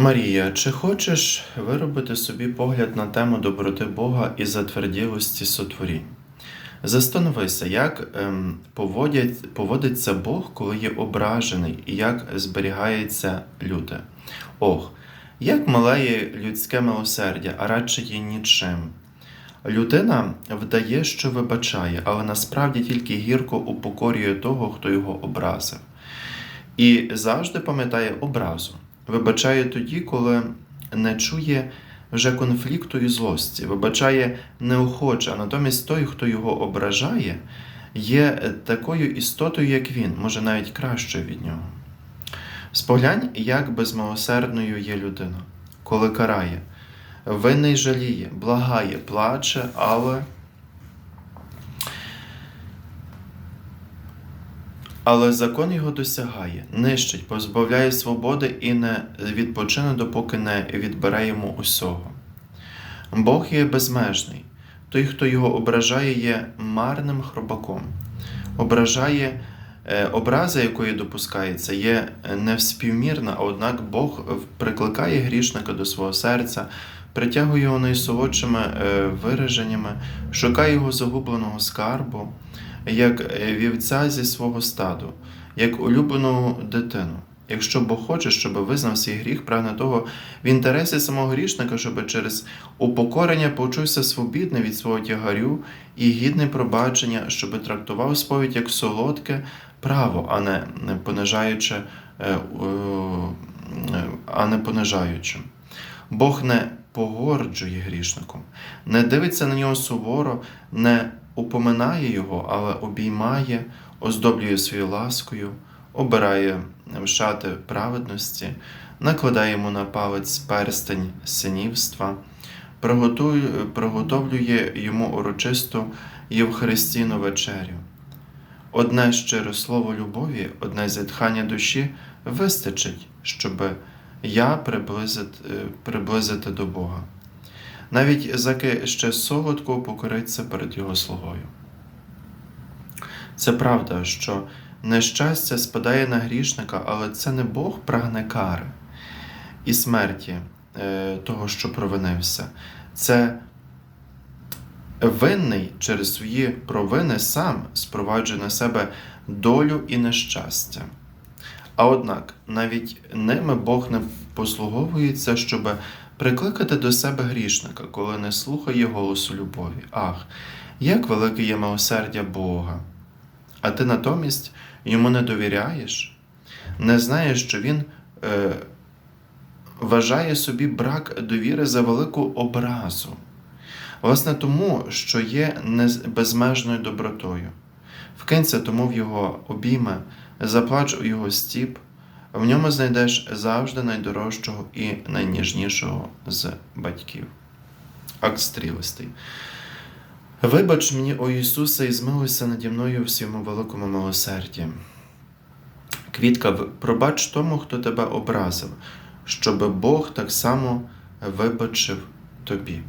Марія, чи хочеш виробити собі погляд на тему доброти Бога і затверділості сотворінь? Застановися, як ем, поводять, поводиться Бог, коли є ображений, і як зберігається люде. Ох, як малеє людське милосердя, а радше є нічим. Людина вдає, що вибачає, але насправді тільки гірко упокорює того, хто його образив. І завжди пам'ятає образу. Вибачає тоді, коли не чує вже конфлікту і злості, вибачає неохоче, а натомість той, хто його ображає, є такою істотою, як він, може навіть кращою від нього. Споглянь, як безмилосердною є людина, коли карає, винний жаліє, благає, плаче, але. Але закон його досягає, нищить, позбавляє свободи і не відпочине, допоки не відбере йому усього. Бог є безмежний. Той, хто його ображає, є марним хробаком. Ображає, е, образа, якої допускається, є невспівмірна, однак Бог прикликає грішника до свого серця, притягує його найсолодшими е, вираженнями, шукає його загубленого скарбу як вівця зі свого стаду, як улюблену дитину. Якщо Бог хоче, щоб визнав свій гріх, прагне того в інтересі самого грішника, щоб через упокорення почувся свобідний від свого тягарю і гідне пробачення, щоб трактував сповідь як солодке право, а не понижаюче, а не понижаючим. Бог не погорджує грішником, не дивиться на нього суворо, не упоминає його, але обіймає, оздоблює своєю ласкою, обирає шати праведності, накладає йому на палець перстень синівства, приготовлює йому урочисту Євхаристійну вечерю. Одне щире слово любові, одне зітхання душі вистачить, щоб я приблизити, приблизити до Бога навіть заки ще солодко покориться перед Його слугою. Це правда, що нещастя спадає на грішника, але це не Бог прагне кари і смерті е, того, що провинився. Це винний через свої провини сам спроваджує на себе долю і нещастя. А однак навіть ними Бог не послуговується, щоб прикликати до себе грішника, коли не слухає голосу любові. Ах, як велике є милосердя Бога! А ти натомість йому не довіряєш, не знаєш, що Він е, вважає собі брак довіри за велику образу. Власне, тому, що є безмежною добротою. Вкинься тому в його обійми, заплач у його стіп, в ньому знайдеш завжди найдорожчого і найніжнішого з батьків. Акт стрілистий. Вибач мені, о Ісусе, і змилуйся наді мною в своєму великому милосерді. Квітка, пробач тому, хто тебе образив, щоб Бог так само вибачив тобі.